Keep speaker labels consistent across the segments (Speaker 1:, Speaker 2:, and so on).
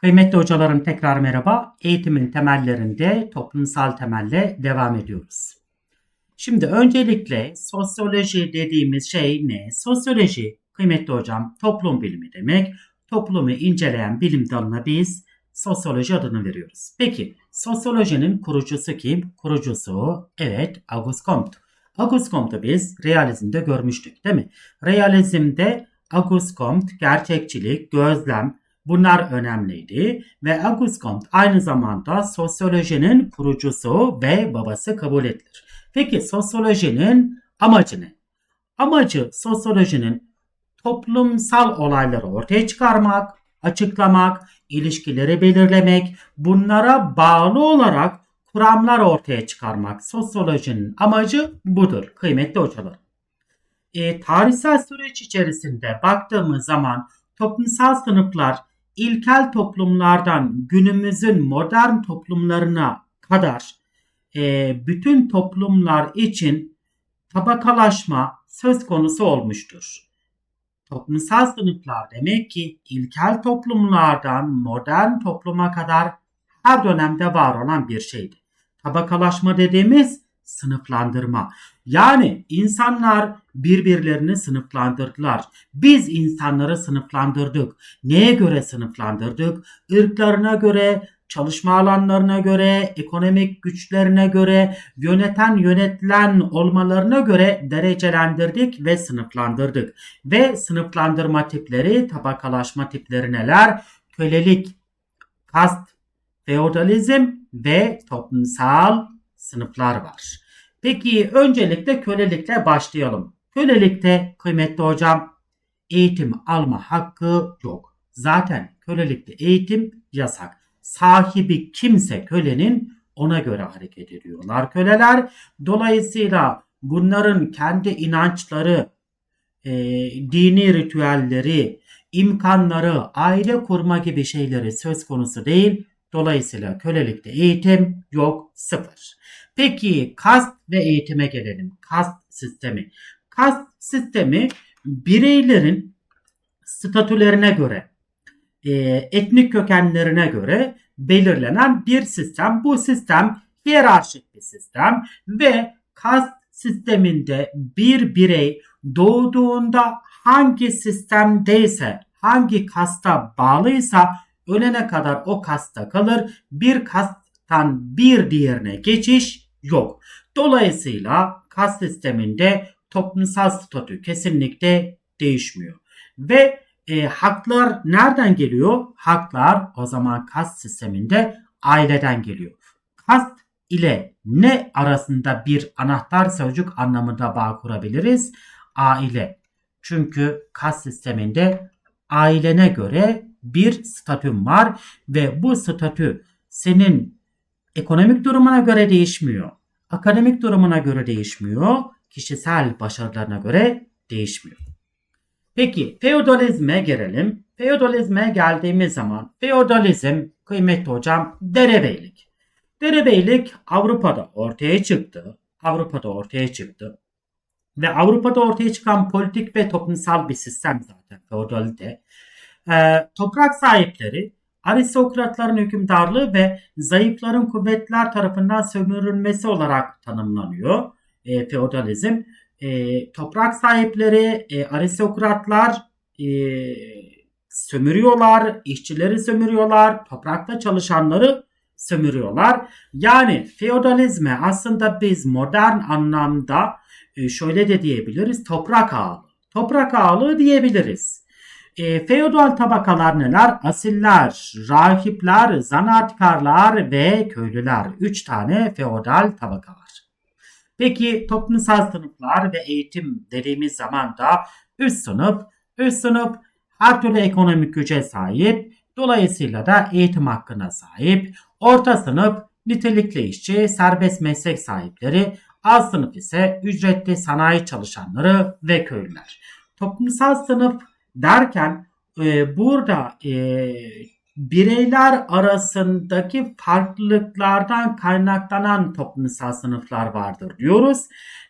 Speaker 1: Kıymetli hocalarım tekrar merhaba. Eğitimin temellerinde toplumsal temelle devam ediyoruz. Şimdi öncelikle sosyoloji dediğimiz şey ne? Sosyoloji kıymetli hocam toplum bilimi demek. Toplumu inceleyen bilim dalına biz sosyoloji adını veriyoruz. Peki sosyolojinin kurucusu kim? Kurucusu evet Auguste Comte. Auguste Comte'u biz realizmde görmüştük değil mi? Realizmde Auguste Comte gerçekçilik, gözlem, Bunlar önemliydi ve Auguste Comte aynı zamanda sosyolojinin kurucusu ve babası kabul edilir. Peki sosyolojinin amacı ne? Amacı sosyolojinin toplumsal olayları ortaya çıkarmak, açıklamak, ilişkileri belirlemek, bunlara bağlı olarak kuramlar ortaya çıkarmak. Sosyolojinin amacı budur kıymetli hocalar. E, tarihsel süreç içerisinde baktığımız zaman toplumsal sınıflar ilkel toplumlardan günümüzün modern toplumlarına kadar e, bütün toplumlar için tabakalaşma söz konusu olmuştur. Toplumsal sınıflar demek ki ilkel toplumlardan modern topluma kadar her dönemde var olan bir şeydi. Tabakalaşma dediğimiz sınıflandırma. Yani insanlar birbirlerini sınıflandırdılar. Biz insanları sınıflandırdık. Neye göre sınıflandırdık? Irklarına göre, çalışma alanlarına göre, ekonomik güçlerine göre, yöneten yönetilen olmalarına göre derecelendirdik ve sınıflandırdık. Ve sınıflandırma tipleri, tabakalaşma tipleri neler? Kölelik, kast, feodalizm ve toplumsal sınıflar var. Peki öncelikle kölelikle başlayalım. Kölelikte kıymetli hocam eğitim alma hakkı yok. Zaten kölelikte eğitim yasak. Sahibi kimse kölenin ona göre hareket ediyorlar köleler. Dolayısıyla bunların kendi inançları, e, dini ritüelleri, imkanları, aile kurma gibi şeyleri söz konusu değil. Dolayısıyla kölelikte eğitim yok, sıfır. Peki kast ve eğitime gelelim. Kast sistemi. Kast sistemi bireylerin statülerine göre, e, etnik kökenlerine göre belirlenen bir sistem. Bu sistem hiyerarşik bir sistem ve kast sisteminde bir birey doğduğunda hangi sistemdeyse, hangi kasta bağlıysa ölene kadar o kasta kalır. Bir kasttan bir diğerine geçiş yok. Dolayısıyla kas sisteminde toplumsal statü kesinlikle değişmiyor. Ve e, haklar nereden geliyor? Haklar o zaman kas sisteminde aileden geliyor. Kast ile ne arasında bir anahtar sözcük anlamında bağ kurabiliriz? Aile. Çünkü kas sisteminde ailene göre bir statün var ve bu statü senin ekonomik durumuna göre değişmiyor. Akademik durumuna göre değişmiyor. Kişisel başarılarına göre değişmiyor. Peki feodalizme gelelim. Feodalizme geldiğimiz zaman feodalizm kıymetli hocam derebeylik. Derebeylik Avrupa'da ortaya çıktı. Avrupa'da ortaya çıktı. Ve Avrupa'da ortaya çıkan politik ve toplumsal bir sistem zaten feodalite. Ee, toprak sahipleri aristokratların hükümdarlığı ve zayıfların kuvvetler tarafından sömürülmesi olarak tanımlanıyor e, feodalizm. E, toprak sahipleri, e, aristokratlar e, sömürüyorlar, işçileri sömürüyorlar, toprakta çalışanları sömürüyorlar. Yani feodalizme aslında biz modern anlamda e, şöyle de diyebiliriz, toprak ağalığı. Toprak ağalığı diyebiliriz. E, feodal tabakalar neler? Asiller, rahipler, zanaatkarlar ve köylüler. Üç tane feodal tabaka var. Peki toplumsal sınıflar ve eğitim dediğimiz zaman da üst sınıf, üst sınıf her türlü ekonomik güce sahip, dolayısıyla da eğitim hakkına sahip. Orta sınıf nitelikli işçi, serbest meslek sahipleri, alt sınıf ise ücretli sanayi çalışanları ve köylüler. Toplumsal sınıf derken e, burada e, bireyler arasındaki farklılıklardan kaynaklanan toplumsal sınıflar vardır diyoruz.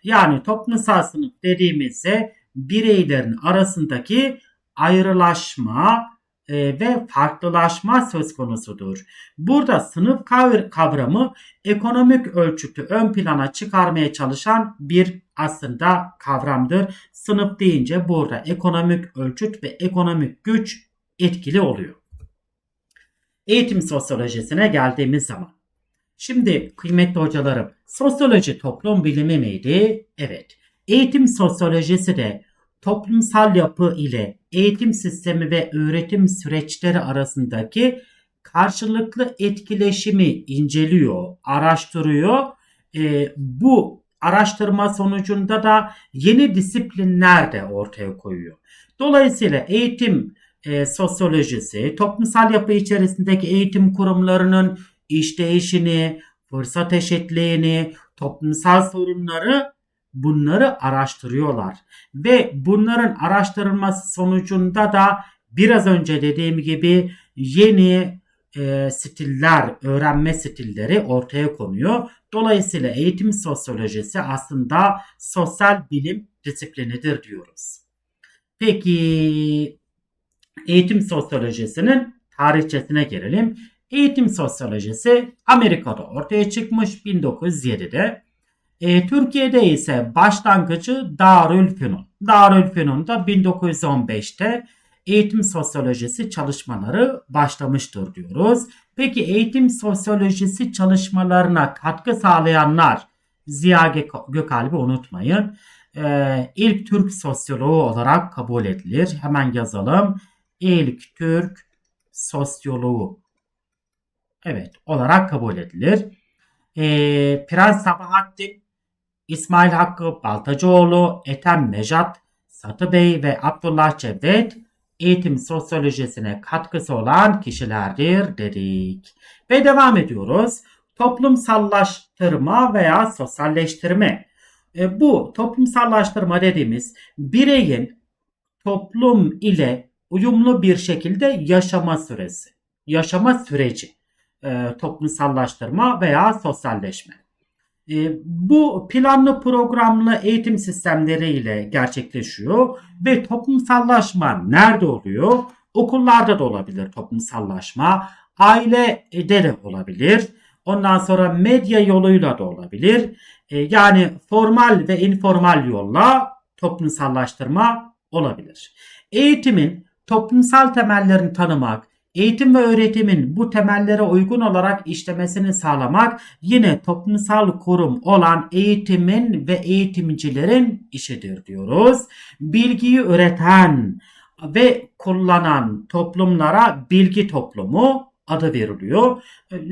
Speaker 1: Yani toplumsal sınıf dediğimizde bireylerin arasındaki ayrılaşma, e, ve farklılaşma söz konusudur. Burada sınıf kavramı ekonomik ölçütü ön plana çıkarmaya çalışan bir aslında kavramdır. Sınıf deyince burada ekonomik ölçüt ve ekonomik güç etkili oluyor. Eğitim sosyolojisine geldiğimiz zaman. Şimdi kıymetli hocalarım sosyoloji toplum bilimi miydi? Evet. Eğitim sosyolojisi de toplumsal yapı ile eğitim sistemi ve öğretim süreçleri arasındaki karşılıklı etkileşimi inceliyor, araştırıyor. E, bu araştırma sonucunda da yeni disiplinler de ortaya koyuyor. Dolayısıyla eğitim e, sosyolojisi, toplumsal yapı içerisindeki eğitim kurumlarının işleyişini, fırsat eşitliğini, toplumsal sorunları bunları araştırıyorlar. Ve bunların araştırılması sonucunda da biraz önce dediğim gibi yeni e, stiller, öğrenme stilleri ortaya konuyor. Dolayısıyla eğitim sosyolojisi aslında sosyal bilim disiplinidir diyoruz. Peki eğitim sosyolojisinin tarihçesine gelelim. Eğitim sosyolojisi Amerika'da ortaya çıkmış 1907'de. E, Türkiye'de ise başlangıcı Darülfünun. Darülfünun'da 1915'te eğitim sosyolojisi çalışmaları başlamıştır diyoruz. Peki eğitim sosyolojisi çalışmalarına katkı sağlayanlar Ziya Gökalp'i unutmayın. Ee, ilk Türk sosyoloğu olarak kabul edilir. Hemen yazalım. İlk Türk sosyoloğu evet olarak kabul edilir. Ee, Prens Sabahattin, İsmail Hakkı Baltacıoğlu, Ethem Nejat, Satı Bey ve Abdullah Cevdet eğitim sosyolojisine katkısı olan kişilerdir dedik. Ve devam ediyoruz. Toplumsallaştırma veya sosyalleştirme. E, bu toplumsallaştırma dediğimiz bireyin toplum ile uyumlu bir şekilde yaşama süresi, yaşama süreci, e, toplumsallaştırma veya sosyalleşme. E, bu planlı programlı eğitim sistemleriyle gerçekleşiyor ve toplumsallaşma nerede oluyor? Okullarda da olabilir toplumsallaşma, ailede de olabilir. Ondan sonra medya yoluyla da olabilir. E, yani formal ve informal yolla toplumsallaştırma olabilir. Eğitimin toplumsal temellerini tanımak, Eğitim ve öğretimin bu temellere uygun olarak işlemesini sağlamak yine toplumsal kurum olan eğitimin ve eğitimcilerin işidir diyoruz. Bilgiyi üreten ve kullanan toplumlara bilgi toplumu adı veriliyor.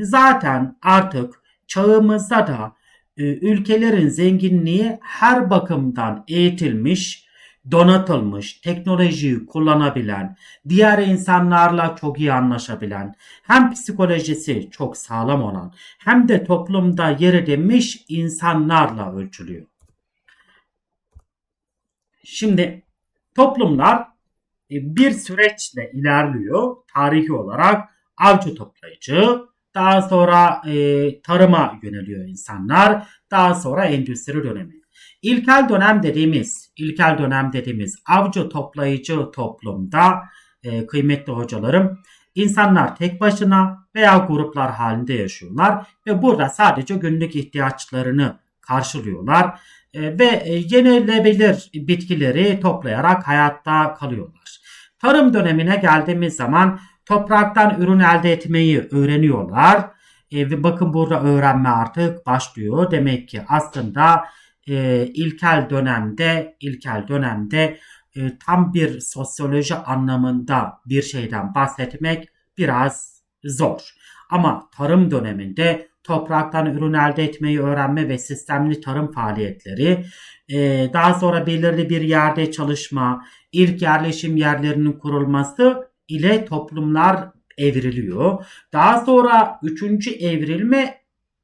Speaker 1: Zaten artık çağımızda da e, ülkelerin zenginliği her bakımdan eğitilmiş, donatılmış, teknolojiyi kullanabilen, diğer insanlarla çok iyi anlaşabilen, hem psikolojisi çok sağlam olan hem de toplumda yer edinmiş insanlarla ölçülüyor. Şimdi toplumlar e, bir süreçle ilerliyor tarihi olarak avcı toplayıcı, daha sonra e, tarıma yöneliyor insanlar, daha sonra endüstri dönemi. İlkel dönem dediğimiz, ilkel dönem dediğimiz avcı toplayıcı toplumda e, kıymetli hocalarım insanlar tek başına veya gruplar halinde yaşıyorlar ve burada sadece günlük ihtiyaçlarını karşılıyorlar e, ve e, yenilebilir bitkileri toplayarak hayatta kalıyorlar. Tarım dönemine geldiğimiz zaman topraktan ürün elde etmeyi öğreniyorlar. E, ve bakın burada öğrenme artık başlıyor. Demek ki aslında e, ilkel dönemde ilkel dönemde e, tam bir sosyoloji anlamında bir şeyden bahsetmek biraz zor. Ama tarım döneminde topraktan ürün elde etmeyi öğrenme ve sistemli tarım faaliyetleri, e, daha sonra belirli bir yerde çalışma, ilk yerleşim yerlerinin kurulması ile toplumlar evriliyor. Daha sonra üçüncü evrilme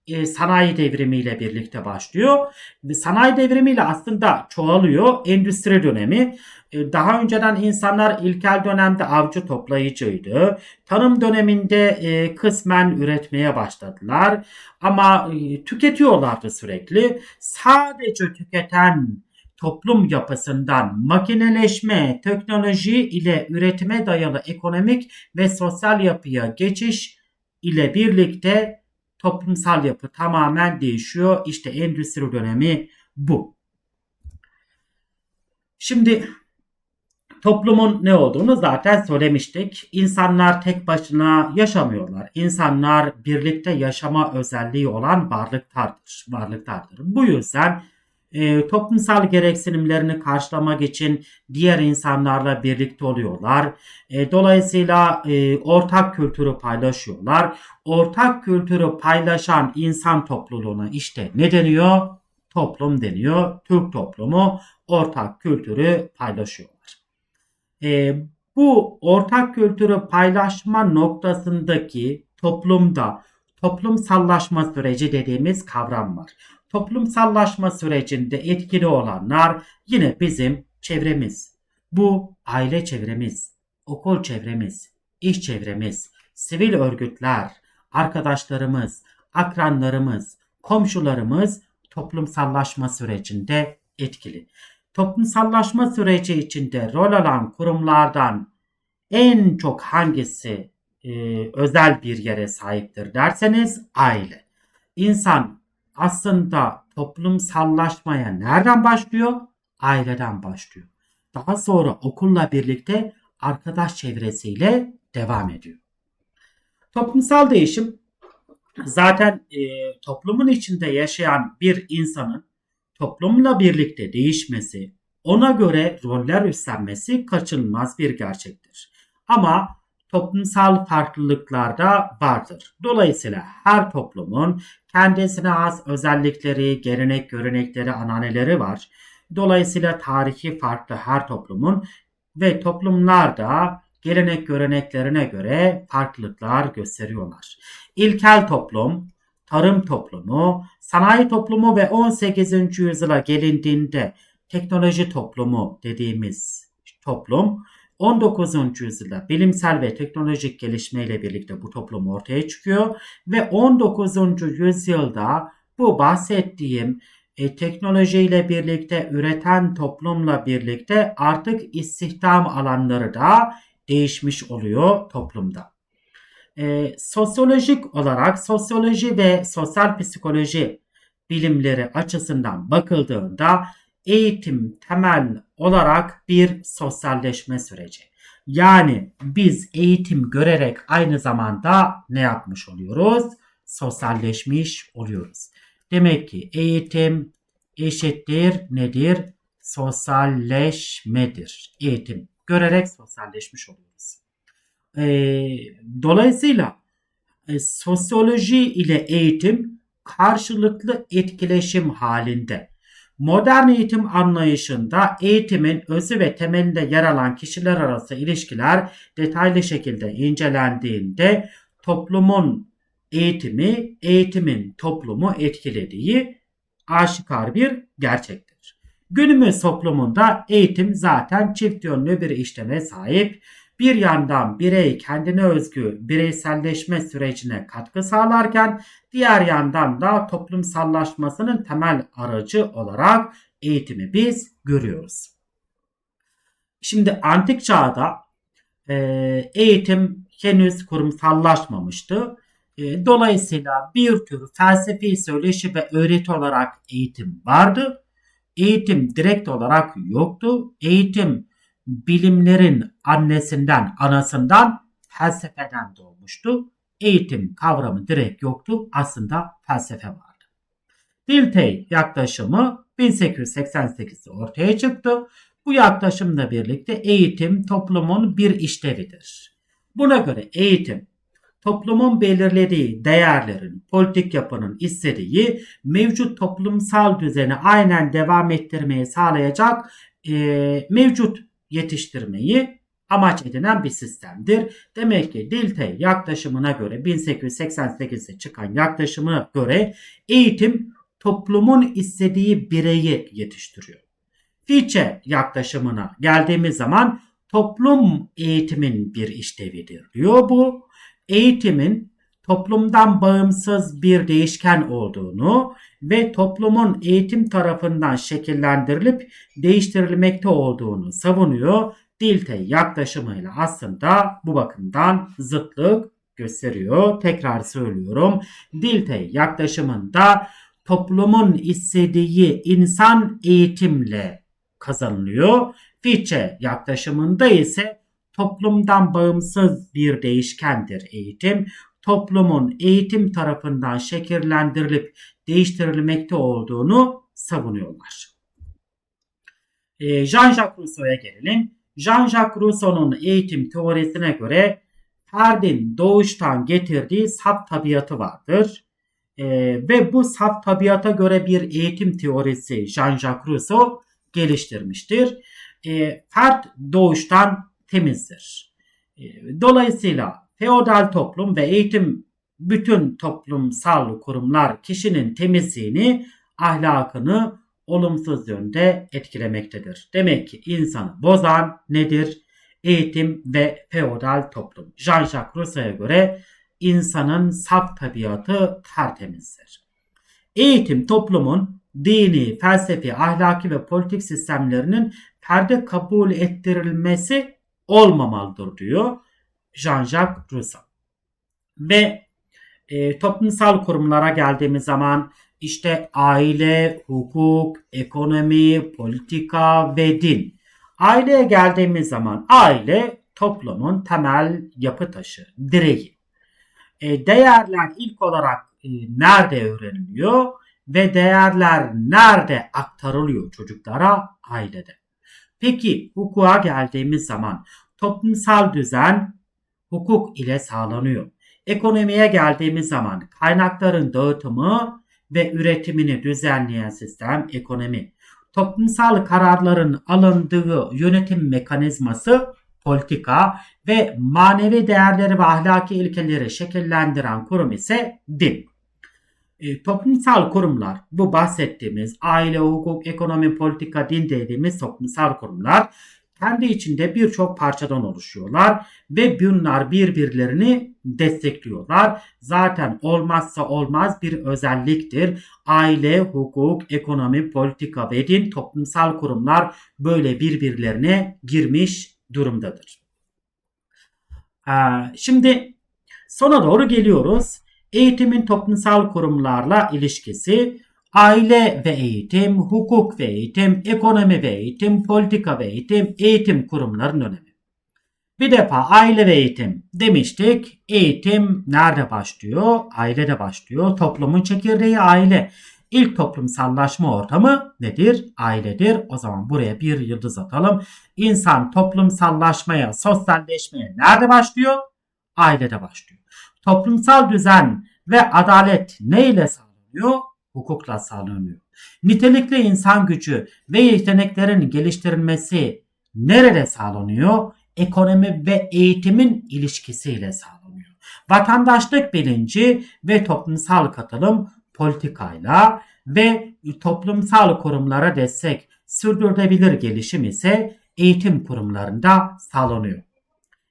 Speaker 1: e, sanayi devrimiyle birlikte başlıyor. Sanayi devrimiyle aslında çoğalıyor. Endüstri dönemi. E, daha önceden insanlar ilkel dönemde avcı toplayıcıydı. Tarım döneminde e, kısmen üretmeye başladılar. Ama e, tüketiyorlardı sürekli. Sadece tüketen toplum yapısından makineleşme, teknoloji ile üretime dayalı ekonomik ve sosyal yapıya geçiş ile birlikte toplumsal yapı tamamen değişiyor. İşte endüstri dönemi bu. Şimdi toplumun ne olduğunu zaten söylemiştik. İnsanlar tek başına yaşamıyorlar. İnsanlar birlikte yaşama özelliği olan varlıklardır. varlıklardır. Bu yüzden e, toplumsal gereksinimlerini karşılamak için diğer insanlarla birlikte oluyorlar. E, dolayısıyla e, ortak kültürü paylaşıyorlar. Ortak kültürü paylaşan insan topluluğuna işte ne deniyor? Toplum deniyor. Türk toplumu ortak kültürü paylaşıyorlar. E, bu ortak kültürü paylaşma noktasındaki toplumda toplumsallaşma süreci dediğimiz kavram var toplumsallaşma sürecinde etkili olanlar yine bizim çevremiz. Bu aile çevremiz, okul çevremiz, iş çevremiz, sivil örgütler, arkadaşlarımız, akranlarımız, komşularımız toplumsallaşma sürecinde etkili. Toplumsallaşma süreci içinde rol alan kurumlardan en çok hangisi e, özel bir yere sahiptir derseniz aile. İnsan aslında toplumsallaşmaya nereden başlıyor? Aileden başlıyor. Daha sonra okulla birlikte arkadaş çevresiyle devam ediyor. Toplumsal değişim zaten e, toplumun içinde yaşayan bir insanın toplumla birlikte değişmesi, ona göre roller üstlenmesi kaçınılmaz bir gerçektir. Ama toplumsal farklılıklar da vardır. Dolayısıyla her toplumun kendisine has özellikleri, gelenek, görenekleri, ananeleri var. Dolayısıyla tarihi farklı her toplumun ve toplumlar da gelenek göreneklerine göre farklılıklar gösteriyorlar. İlkel toplum, tarım toplumu, sanayi toplumu ve 18. yüzyıla gelindiğinde teknoloji toplumu dediğimiz toplum 19. yüzyılda bilimsel ve teknolojik gelişmeyle birlikte bu toplum ortaya çıkıyor ve 19. yüzyılda bu bahsettiğim e, teknolojiyle birlikte üreten toplumla birlikte artık istihdam alanları da değişmiş oluyor toplumda. E, sosyolojik olarak sosyoloji ve sosyal psikoloji bilimleri açısından bakıldığında eğitim temel olarak bir sosyalleşme süreci. Yani biz eğitim görerek aynı zamanda ne yapmış oluyoruz? Sosyalleşmiş oluyoruz. Demek ki eğitim eşittir nedir? Sosyalleşmedir. Eğitim görerek sosyalleşmiş oluyoruz. Ee, dolayısıyla e, sosyoloji ile eğitim karşılıklı etkileşim halinde Modern eğitim anlayışında eğitimin özü ve temelinde yer alan kişiler arası ilişkiler detaylı şekilde incelendiğinde toplumun eğitimi, eğitimin toplumu etkilediği aşikar bir gerçektir. Günümüz toplumunda eğitim zaten çift yönlü bir işleme sahip bir yandan birey kendine özgü bireyselleşme sürecine katkı sağlarken diğer yandan da toplumsallaşmasının temel aracı olarak eğitimi biz görüyoruz. Şimdi antik çağda e, eğitim henüz kurumsallaşmamıştı. E, dolayısıyla bir tür felsefi söyleşi ve öğreti olarak eğitim vardı. Eğitim direkt olarak yoktu. Eğitim bilimlerin annesinden, anasından felsefeden doğmuştu. Eğitim kavramı direkt yoktu. Aslında felsefe vardı. Dilthey yaklaşımı 1888'de ortaya çıktı. Bu yaklaşımla birlikte eğitim toplumun bir işlevidir. Buna göre eğitim toplumun belirlediği değerlerin, politik yapının istediği mevcut toplumsal düzeni aynen devam ettirmeyi sağlayacak e, mevcut yetiştirmeyi amaç edinen bir sistemdir. Demek ki Dilte yaklaşımına göre 1888'de çıkan yaklaşımına göre eğitim toplumun istediği bireyi yetiştiriyor. Fichte yaklaşımına geldiğimiz zaman toplum eğitimin bir işlevidir diyor bu. Eğitimin toplumdan bağımsız bir değişken olduğunu ve toplumun eğitim tarafından şekillendirilip değiştirilmekte olduğunu savunuyor. Dilte yaklaşımıyla aslında bu bakımdan zıtlık gösteriyor. Tekrar söylüyorum. Dilte yaklaşımında toplumun istediği insan eğitimle kazanılıyor. Fichte yaklaşımında ise toplumdan bağımsız bir değişkendir eğitim. Toplumun eğitim tarafından şekillendirilip değiştirilmekte olduğunu savunuyorlar. Ee, Jean-Jacques Rousseau'ya gelelim. Jean-Jacques Rousseau'nun eğitim teorisine göre ferdin doğuştan getirdiği saf tabiatı vardır. Ee, ve bu saf tabiata göre bir eğitim teorisi Jean-Jacques Rousseau geliştirmiştir. Ee, fert doğuştan temizdir. Ee, dolayısıyla feodal toplum ve eğitim bütün toplumsal kurumlar kişinin temizliğini, ahlakını olumsuz yönde etkilemektedir. Demek ki insanı bozan nedir? Eğitim ve feodal toplum. Jean-Jacques Rousseau'ya göre insanın saf tabiatı tertemizdir. Eğitim toplumun dini, felsefi, ahlaki ve politik sistemlerinin perde kabul ettirilmesi olmamalıdır diyor Jean-Jacques Rousseau. Ve e, toplumsal kurumlara geldiğimiz zaman işte aile, hukuk, ekonomi, politika ve din. Aileye geldiğimiz zaman aile toplumun temel yapı taşı, direği. E, değerler ilk olarak e, nerede öğreniliyor ve değerler nerede aktarılıyor çocuklara? Ailede. Peki hukuka geldiğimiz zaman toplumsal düzen hukuk ile sağlanıyor. Ekonomiye geldiğimiz zaman kaynakların dağıtımı ve üretimini düzenleyen sistem ekonomi. Toplumsal kararların alındığı yönetim mekanizması politika ve manevi değerleri ve ahlaki ilkeleri şekillendiren kurum ise din. E, toplumsal kurumlar bu bahsettiğimiz aile, hukuk, ekonomi, politika, din dediğimiz toplumsal kurumlar kendi içinde birçok parçadan oluşuyorlar ve bunlar birbirlerini destekliyorlar. Zaten olmazsa olmaz bir özelliktir. Aile, hukuk, ekonomi, politika ve din toplumsal kurumlar böyle birbirlerine girmiş durumdadır. Ee, şimdi sona doğru geliyoruz. Eğitimin toplumsal kurumlarla ilişkisi aile ve eğitim, hukuk ve eğitim, ekonomi ve eğitim, politika ve eğitim, eğitim kurumlarının önemi. Bir defa aile ve eğitim demiştik. Eğitim nerede başlıyor? Ailede başlıyor. Toplumun çekirdeği aile. İlk toplumsallaşma ortamı nedir? Ailedir. O zaman buraya bir yıldız atalım. İnsan toplumsallaşmaya, sosyalleşmeye nerede başlıyor? Ailede başlıyor. Toplumsal düzen ve adalet ne ile sağlanıyor? Hukukla sağlanıyor. Nitelikli insan gücü ve yeteneklerin geliştirilmesi nerede sağlanıyor? Ekonomi ve eğitimin ilişkisiyle sağlanıyor. Vatandaşlık bilinci ve toplumsal katılım politikayla ve toplumsal kurumlara destek sürdürülebilir gelişim ise eğitim kurumlarında sağlanıyor.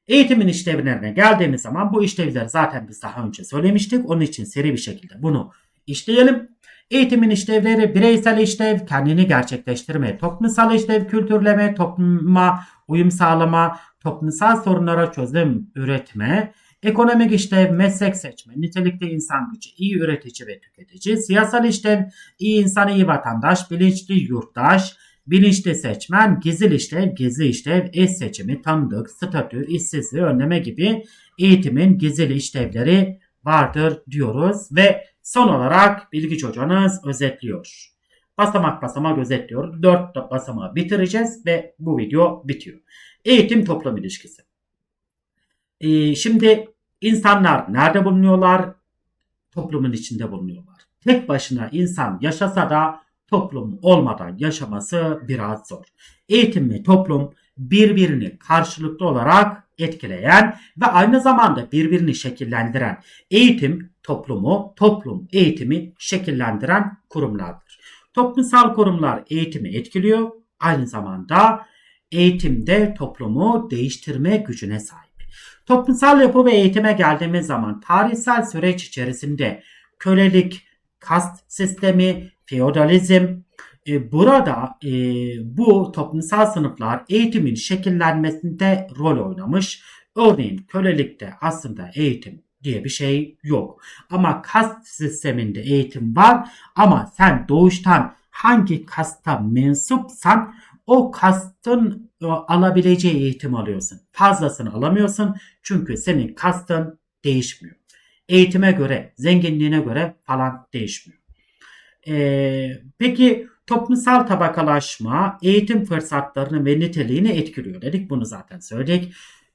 Speaker 1: Eğitimin işlevlerine geldiğimiz zaman bu işlevleri zaten biz daha önce söylemiştik. Onun için seri bir şekilde bunu işleyelim. Eğitimin işlevleri bireysel işlev, kendini gerçekleştirme, toplumsal işlev, kültürleme, topluma uyum sağlama, toplumsal sorunlara çözüm üretme, ekonomik işlev, meslek seçme, nitelikli insan gücü, iyi üretici ve tüketici, siyasal işlev, iyi insan, iyi vatandaş, bilinçli yurttaş, bilinçli seçmen, gizli işlev, gizli işlev, eş seçimi, tanıdık, statü, işsizliği önleme gibi eğitimin gizli işlevleri vardır diyoruz ve Son olarak bilgi hocanız özetliyor. Basamak basamak özetliyor. 4 basamağı bitireceğiz ve bu video bitiyor. Eğitim toplum ilişkisi. Ee, şimdi insanlar nerede bulunuyorlar? Toplumun içinde bulunuyorlar. Tek başına insan yaşasa da toplum olmadan yaşaması biraz zor. Eğitim ve toplum birbirini karşılıklı olarak etkileyen ve aynı zamanda birbirini şekillendiren eğitim toplumu, toplum eğitimi şekillendiren kurumlardır. Toplumsal kurumlar eğitimi etkiliyor. Aynı zamanda eğitimde toplumu değiştirme gücüne sahip. Toplumsal yapı ve eğitime geldiğimiz zaman tarihsel süreç içerisinde kölelik, kast sistemi, feodalizm, e, burada e, bu toplumsal sınıflar eğitimin şekillenmesinde rol oynamış. Örneğin kölelikte aslında eğitim diye bir şey yok. Ama kast sisteminde eğitim var ama sen doğuştan hangi kasta mensupsan o kastın e, alabileceği eğitim alıyorsun. Fazlasını alamıyorsun çünkü senin kastın değişmiyor. Eğitime göre, zenginliğine göre falan değişmiyor. Ee, peki toplumsal tabakalaşma eğitim fırsatlarını ve niteliğini etkiliyor dedik. Bunu zaten söyledik.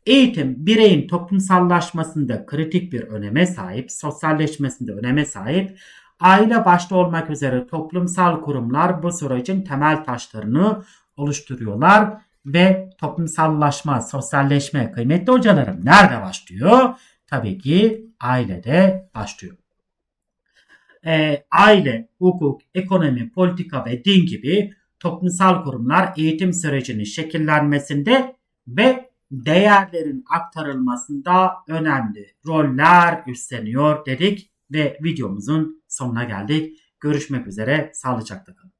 Speaker 1: Eğitim bireyin toplumsallaşmasında kritik bir öneme sahip, sosyalleşmesinde öneme sahip. Aile başta olmak üzere toplumsal kurumlar bu sürecin temel taşlarını oluşturuyorlar ve toplumsallaşma, sosyalleşme kıymetli hocalarım nerede başlıyor? Tabii ki ailede başlıyor. Ee, aile, hukuk, ekonomi, politika ve din gibi toplumsal kurumlar eğitim sürecinin şekillenmesinde ve değerlerin aktarılmasında önemli roller üstleniyor dedik ve videomuzun sonuna geldik. Görüşmek üzere, sağlıcakla kalın.